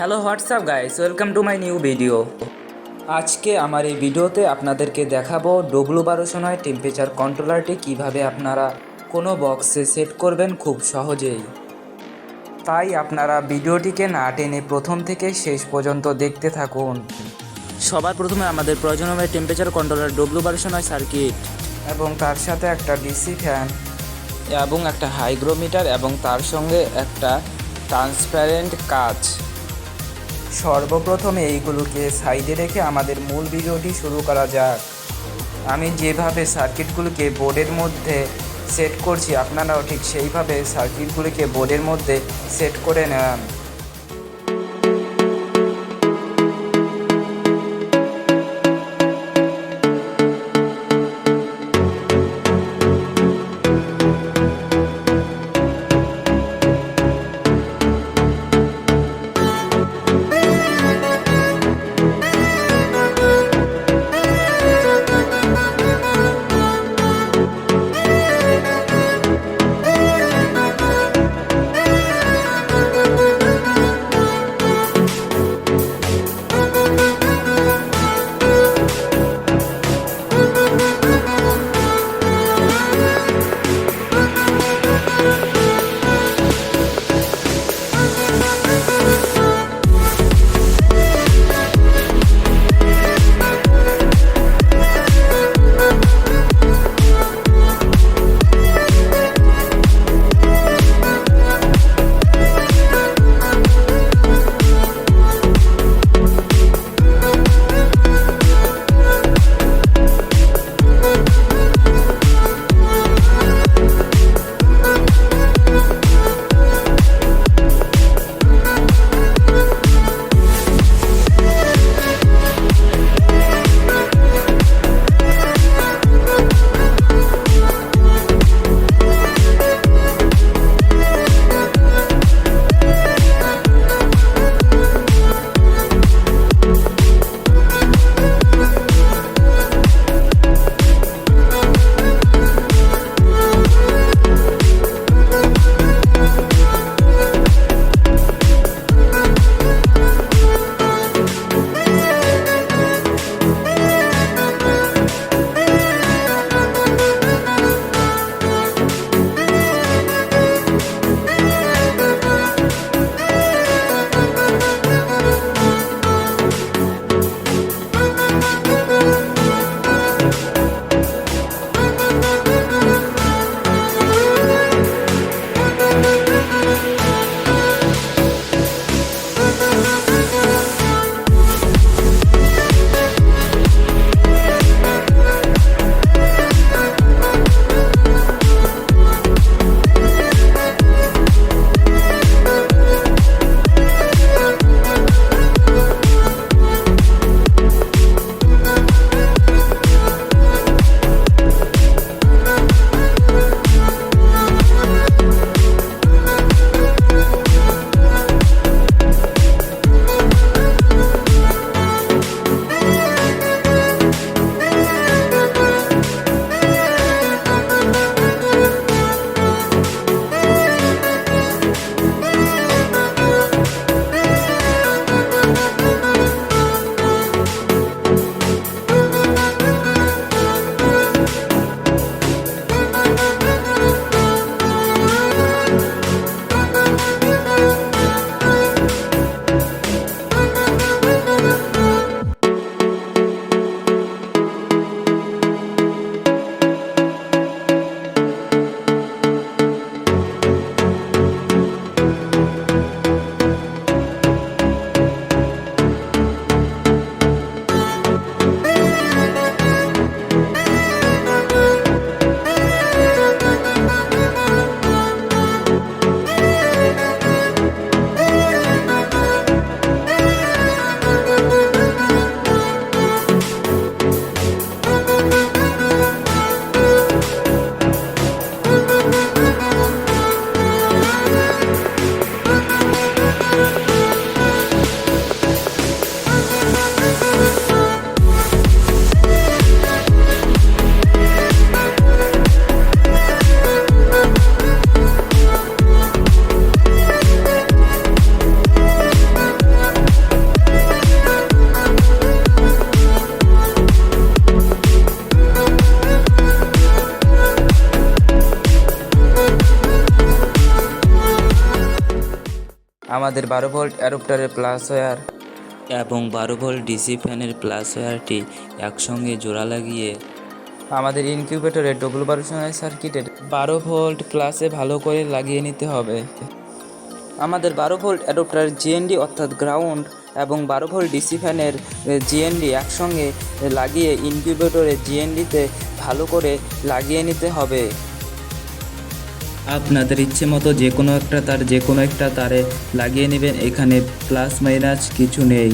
Hello WhatsApp guys welcome to my new video আজকে আমার এই ভিডিওতে আপনাদেরকে দেখাবো ডব্লু বারোশো নয় টেম্পারেচার কন্ট্রোলারটি কীভাবে আপনারা কোনো বক্সে সেট করবেন খুব সহজেই। তাই আপনারা ভিডিওটিকে না টেনে প্রথম থেকে শেষ পর্যন্ত দেখতে থাকুন। সবার প্রথমে আমাদের প্রয়োজন হবে টেম্পারেচার কন্ট্রোলার ডব্লু বারোশো নয় সার্কিট এবং তার সাথে একটা ডিসি ফ্যান এবং একটা হাইগ্রোমিটার এবং তার সঙ্গে একটা ট্রান্সপারেন্ট কাচ। সর্বপ্রথমে এইগুলোকে সাইডে রেখে আমাদের মূল ভিডিওটি শুরু করা যাক। আমি যেভাবে সার্কিটগুলোকে বোর্ডের মধ্যে সেট করছি, আপনারাও ঠিক সেইভাবে সার্কিটগুলিকে বোর্ডের মধ্যে সেট করে নেন। আমাদের বারো ভোল্ট অ্যাডপ্টারের প্লাস ওয়্যার এবং বারো ভোল্ট ডিসি ফ্যানের প্লাস ওয়্যারটি একসঙ্গে জোড়া লাগিয়ে আমাদের ইনকিউবেটরের ডবল বারো সময় সার্কিটের বারো ভোল্ট প্লাসে ভালো করে লাগিয়ে নিতে হবে। আমাদের বারো ভোল্ট অ্যাডপ্টার জিএনডি অর্থাৎ গ্রাউন্ড এবং বারো ভোল্ট ডিসি ফ্যানের জিএনডি একসঙ্গে লাগিয়ে ইনকিউবেটরে জিএনডিতে ভালো করে লাগিয়ে নিতে হবে। আপনাদের ইচ্ছে মতো যে কোনো একটা তার যে কোনো একটা তারে লাগিয়ে নেবেন। এখানে প্লাস মাইনাস কিছু নেই।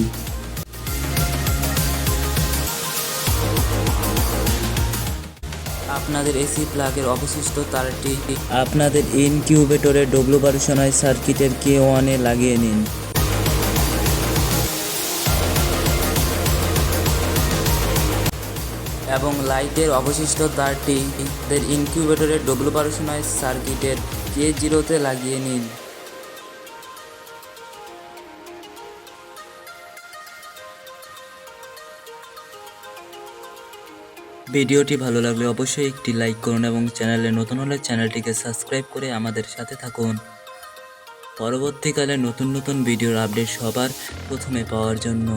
আপনাদের এসি প্লাগের অবশিষ্ট তারটি আপনাদের ইনকিউবেটরে ডব্লু বারুসনায় সোনায় সার্কিটের কে ওয়ানে লাগিয়ে নিন। এবং লাইটের অবশিষ্ট তারটি ইনকিউবেটরের ডব্লু বারো সোনায় সার্কিটের কে জিরোতে লাগিয়ে নিন। ভিডিওটি ভালো লাগলে অবশ্যই একটি লাইক করুন এবং চ্যানেলে নতুন হলে চ্যানেলটিকে সাবস্ক্রাইব করে আমাদের সাথে থাকুন। পরবর্তীকালে নতুন নতুন ভিডিওর আপডেট সবার প্রথমে পাওয়ার জন্য।